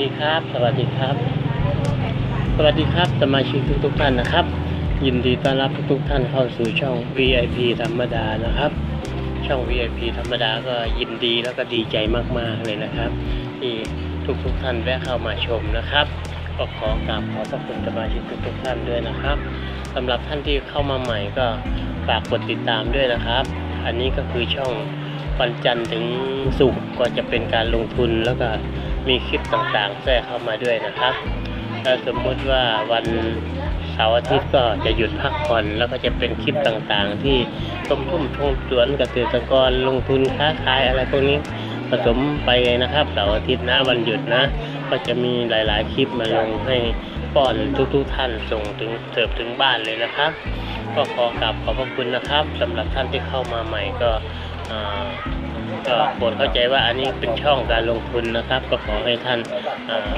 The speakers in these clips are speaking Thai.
สวัสดีครับ สวัสดีครับ สวัสดีครับ สมาชิกทุกทุกๆท่านนะครับ ยินดีต้อนรับทุกทุกๆท่านเข้าสู่ช่อง VIP ธรรมดานะครับ ช่อง VIP ธรรมดาก็ยินดีแล้วก็ดีใจมากๆเลยนะครับ ที่ทุกทุกๆท่านแวะเข้ามาชมนะครับก็ขอกราบขอพระคุณสมาชิกทุกทุกๆท่านด้วยนะครับสำหรับท่านที่เข้ามาใหม่ก็ฝากกดติดตามด้วยนะครับ อันนี้ก็คือช่องวันจันทร์ถึงศุกร์ก็จะเป็นการลงทุนแล้วก็ มีคลิปต่างๆแทรกเข้ามาด้วยนะครับถ้าสมมุติว่าวันเสาร์อาทิตย์ก็จะหยุดพักผ่อนแล้วก็จะเป็นคลิปต่างๆ ที่ต้มทุ่มทงสวนเกษตรกรลงทุนค้าขายอะไรพวกนี้ผสมไปนะครับเสาร์อาทิตย์นะวันหยุดนะ ก็จะมีหลายๆคลิปมาลงให้ป้อนทุกๆท่านส่งถึงเสิร์ฟถึงบ้านเลยนะครับ ก็ขอกราบขอบพระคุณนะครับสำหรับท่านที่เข้ามาใหม่ก็อ่า ก็โปรดเข้าใจว่าอันนี้เป็นช่องการลงทุนนะครับ ก็ขอให้ท่าน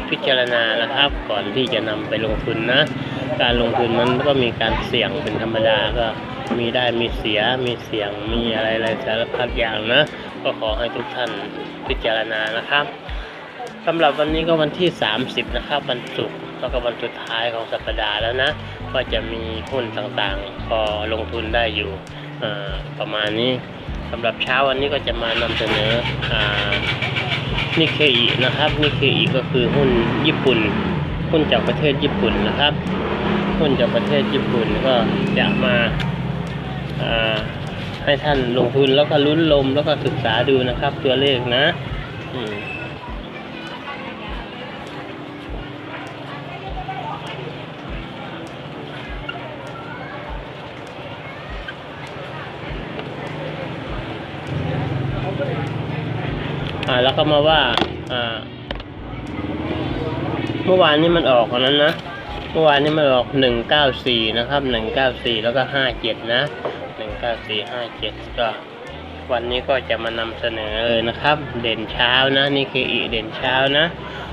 พิจารณานะครับ ก่อนที่จะนำไปลงทุนนะ การลงทุนนั้นก็มีการเสี่ยงเป็นธรรมดาก็มีได้มีเสียมีเสี่ยงมีอะไรอะไรสารพัดอย่างนะ ก็ขอให้ทุกท่านพิจารณานะครับสำหรับวันนี้ก็วันที่ 30 นะครับวันศุกร์แล้วก็วันสุดท้ายของสัปดาห์แล้วนะ ก็จะมีหุ้นต่างๆ พอลงทุนได้อยู่ประมาณนี้ สำหรับเช้าวันนี้ก็จะมานำเสนอนิเคอินะครับนิเคอิก็คือหุ้นญี่ปุ่น หุ้นจากประเทศญี่ปุ่นนะครับ หุ้นจากประเทศญี่ปุ่นก็จะมาอ่าให้ท่านลงทุนแล้วก็ลุ้นลมแล้วก็ศึกษาดูนะครับ ตัวเลขนะ แล้วก็มาว่า อ่า เมื่อวานนี้มันออกอันนั้นนะเมื่อวานนี้มันออกหนึ่งเก้าสี่นะครับหนึ่งเก้าสี่แล้วก็ห้าเจ็ดนะหนึ่งเก้าสี่ห้าเจ็ดก็วันนี้ก็จะมานำเสนอเลยนะครับ เด่นเช้านะ นี่คืออีเด่นเช้านะ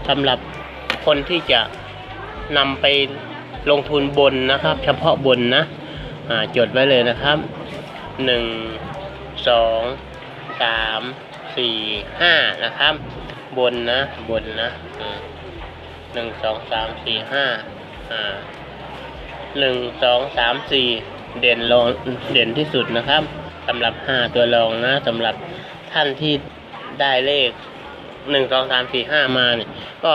สำหรับคนที่จะนำไปลงทุนบนนะครับ เฉพาะบนนะจดไว้เลยนะครับหนึ่งสองสาม สี่ห้านะครับ บนนะบนนะหนึ่งสองสามสี่ห้าอ่าหนึ่งสองสามสี่เด่นรองเด่นที่สุดนะครับสำหรับห้าตัวรองนะสำหรับท่านที่ได้เลขหนึ่งสองสามสี่ห้ามาเนี่ยก็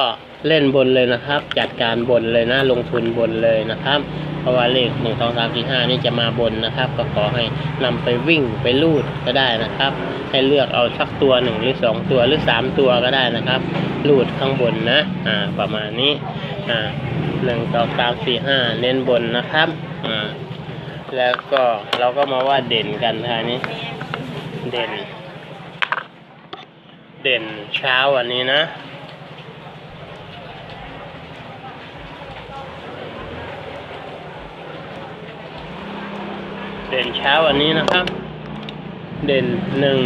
เล่นบนเลยนะครับ จัดการบนเลยนะ ลงทุนบนเลยนะครับ เพราะว่าเลขหนึ่งสองสามสี่ห้านี่จะมาบนนะครับ ก็ขอให้นำไปวิ่งไปลูดก็ได้นะครับ ให้เลือกเอาสักตัวหนึ่งหรือสองตัวหรือสามตัวก็ได้นะครับ ลูดข้างบนนะอ่าประมาณนี้อ่าหนึ่งสองสามสี่ห้าเน้นบนนะครับอ่าแล้วก็เราก็มาว่าเด่นกันค่ะนี้ เด่น เด่นเช้าวันนี้นะ เด่นเช้าวันนี้นะครับ เด่นหนึ่ง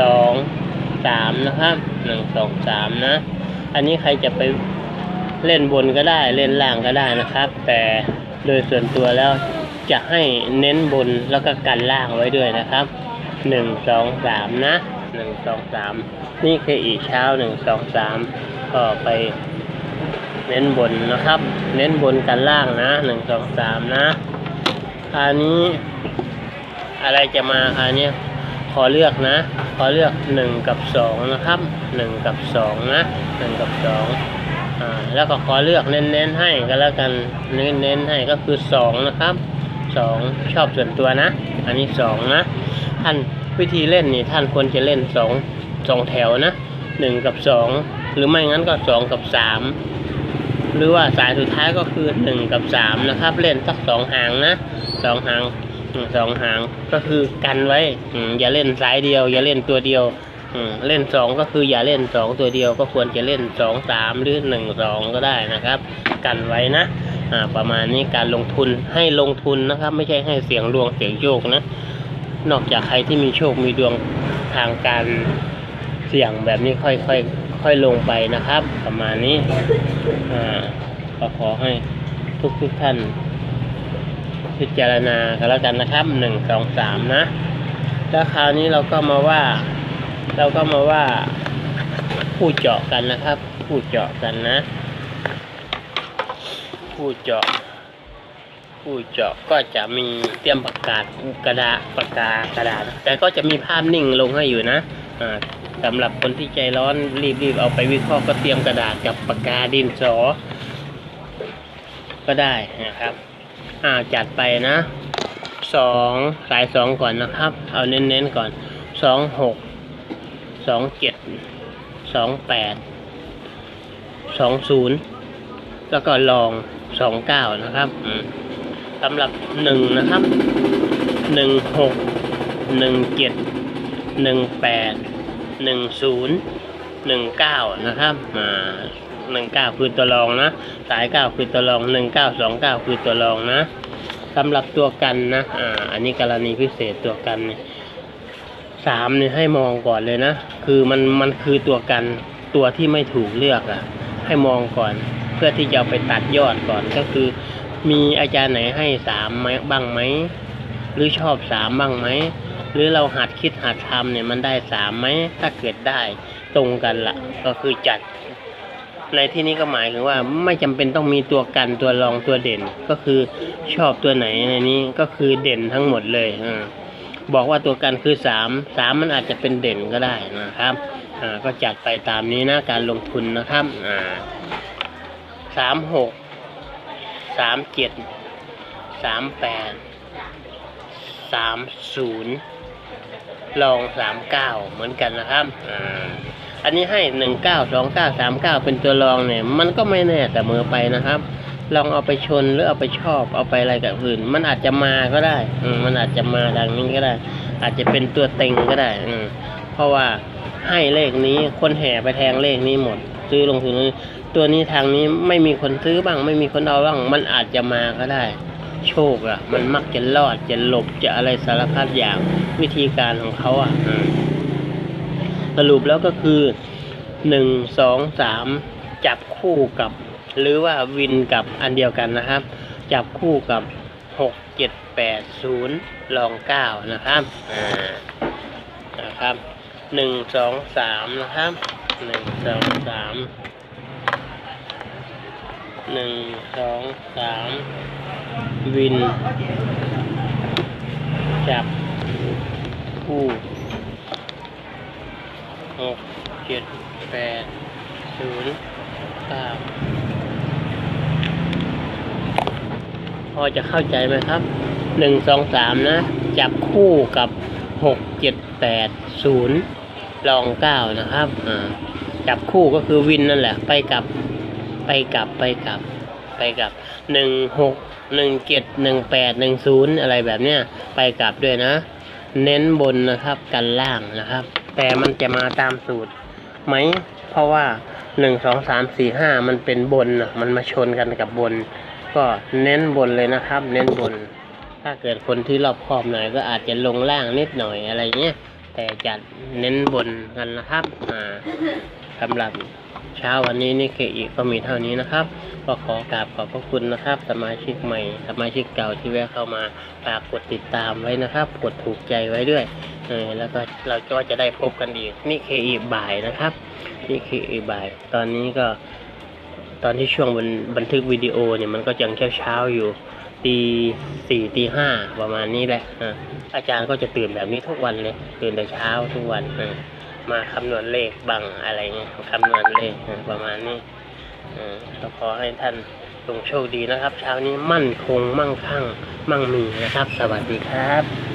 สองสามนะครับหนึ่งสองสามนะ อันนี้ใครจะไปเล่นบนก็ได้เล่นล่างก็ได้นะครับ แต่โดยส่วนตัวแล้วจะให้เน้นบนแล้วก็กันล่างไว้ด้วยนะครับหนึ่งสองสามนะหนึ่งสองสามนี่คืออีกเช้าหนึ่งสองสามก็ไปเน้นบนนะครับ เน้นบนกันล่างนะหนึ่งสองสามนะ คราวนี้อะไรจะมาคราวนี้ขอเลือกนะ ขอเลือกหนึ่งกับสองนะครับหนึ่งกับสองนะหนึ่งกับสองอ่าแล้วก็ขอเลือกเน้นๆให้ก็แล้วกันเน้นๆให้ก็คือสองนะครับสองชอบส่วนตัวนะ อันนี้สองนะ ท่านวิธีเล่นนี่ท่านควรจะเล่นสองสองแถวนะหนึ่งกับสองหรือไม่งั้นก็สองกับสาม หรือว่าสายสุดท้ายก็คือหนึ่งกับสามนะครับ เล่นสักสองหางนะสองหางสองหางก็คือกันไว้อย่าเล่นสายเดียว อย่าเล่นตัวเดียวเล่นสองก็คืออย่าเล่นสองตัวเดียวก็ควรจะเล่นสองสามหรือหนึ่งสองก็ได้นะครับ กันไว้นะประมาณนี้การลงทุนให้ลงทุนนะครับ ไม่ใช่ให้เสียงดวงเสียงโชคนะ นอกจากใครที่มีโชคมีดวงทางการเสี่ยงแบบนี้ค่อยค่อย ค่อยลงไปนะครับ ประมาณนี้อ่าก็ขอให้ทุกทุกท่าน พิจารณากันแล้วกันนะครับหนึ่งสองสามนะ แล้วคราวนี้เราก็มาว่า เราก็มาว่าผู้เจาะกันนะครับ ผู้เจาะกันนะ ผู้เจาะผู้เจาะก็จะมีเตรียมประกาศกระดาษปากกากระดาษ แต่ก็จะมีภาพนิ่งลงให้อยู่นะอ่า สำหรับคนที่ใจร้อนรีบๆเอาไปวิเคราะห์ก็เตรียมกระดาษกับปากกาดินสอ ก็ได้นะครับอ่าจัดไปนะสองสายสองก่อนนะครับ เอาเน้นๆก่อนสองหกสองเจ็ดสองแปดสองศูนย์แล้วก็ลองสองเก้านะครับสำหรับหนึ่งนะครับหนึ่งหกหนึ่งเจ็ดหนึ่งแปด หนึ่งศูนย์หนึ่งเก้านะครับอ่าหนึ่งเก้าคือตัวรองนะ สายเก้าคือตัวรองหนึ่งเก้าสองเก้าคือตัวรองนะสำหรับตัวกันนะอ่าอันนี้กรณีพิเศษตัวกันเนี่ยสามเนี่ยให้มองก่อนเลยนะ คือมันมันคือตัวกันตัวที่ไม่ถูกเลือกอะ่ะ ให้มองก่อนเพื่อที่จะไปตัดยอดก่อนก็คือ มีอาจารย์ไหนให้สามไหมบ้างไหมหรือชอบสามบ้างไหม หรือเราหัดคิดหัดทำเนี่ยมันได้สามไหมถ้าเกิดได้ตรงกันละ่ะ ก็คือจัด ในที่นี้ก็หมายถึงว่าไม่จำเป็นต้องมีตัวกันตัวรองตัวเด่น ก็คือชอบตัวไหนในนี้ก็คือเด่นทั้งหมดเลยอาบอกว่าตัวกันคือสามสามมันอาจจะเป็นเด่นก็ได้นะครับอ่าก็จัดไปตามนี้นะการลงทุนนะครับอ่าสามหกสามเจ็ดสามแปดสามศูนย์ ลองสามเก้าเหมือนกันนะครับอ่าอันนี้ให้หนึ่งเก้าสองเก้าสามเก้าเป็นตัวรองเนี่ย มันก็ไม่แน่เสมอไปนะครับ ลองเอาไปชนหรือเอาไปชอบเอาไปอะไรกับอื่น มันอาจจะมาก็ได้ อืมันอาจจะมาทางนี้ก็ได้ อาจจะเป็นตัวเต็งก็ได้ อืเพราะว่าให้เลขนี้คนแห่ไปแทงเลขนี้หมด ซื้อลงทุนตัวนี้ทางนี้ไม่มีคนซื้อบ้าง ไม่มีคนเอาบ้าง มันอาจจะมาก็ได้ โชคอะมันมักจะรอดจะหลบจะอะไรสารพัดอย่างวิธีการของเขาอะสรุปแล้วก็คือหนึ่งสองสามจับคู่กับ หรือว่าวินกับอันเดียวกันนะครับ จับคู่กับหกเจ็ดแปดศูนย์ลองเก้านะครับนะครับหนึ่งสองสามนะครับหนึ่งสองสามหนึ่งสองสาม วิน จับคู่หกเจ็ดแปดศูนย์เก้าพอจะเข้าใจไหมครับหนึ่งสองสามนะ จับคู่กับหกเจ็ดแปดศูนย์ลองเก้านะครับจับคู่ก็คือวินนั่นแหละ ไปกับไปกลับไปกลับ ไปกับหนึ่งหกหนึ่งเจ็ดหนึ่งแปดหนึ่งศูนย์อะไรแบบเนี้ยไปกลับด้วยนะ เน้นบนนะครับกันล่างนะครับ แต่มันจะมาตามสูตรไหมเพราะว่าหนึ่งสองสามสี่ห้ามันเป็นบนนะมันมาชนกันกับบน ก็เน้นบนเลยนะครับ เน้นบน ถ้าเกิดคนที่รอบคอบหน่อยก็อาจจะลงล่างนิดหน่อยอะไรเงี้ยแต่จัดเน้นบนกันนะครับอ่าสำหรับ เช้าวันนี้นี่เคอีก็มีเท่านี้นะครับ ก็ขอกราบขอบพระคุณนะครับ สมาชิกใหม่ สมาชิกเก่าที่แวะเข้ามาฝากกดติดตามไว้นะครับ กดถูกใจไว้ด้วยเออแล้วก็เราก็จะได้พบกันอีกนี่เคอีบ่ายนะครับนี่เคอีบ่าย ตอนนี้ก็ตอนที่ช่วงบันบันทึกวิดีโอเนี่ยมันก็ยังเช้าเช้าอยู่ตีสี่ตีห้าประมาณนี้แหละอะอาจารย์ก็จะตื่นแบบนี้ทุกวันเลย ตื่นแต่เช้าทุกวันเออ มาคำนวณเลขบังอะไรเงี้ยคำนวณเลขประมาณนี้เออก็ขอให้ท่านจงโชคดีนะครับ เช้านี้มั่นคงมั่งคั่ง มั่งมีนะครับ สวัสดีครับ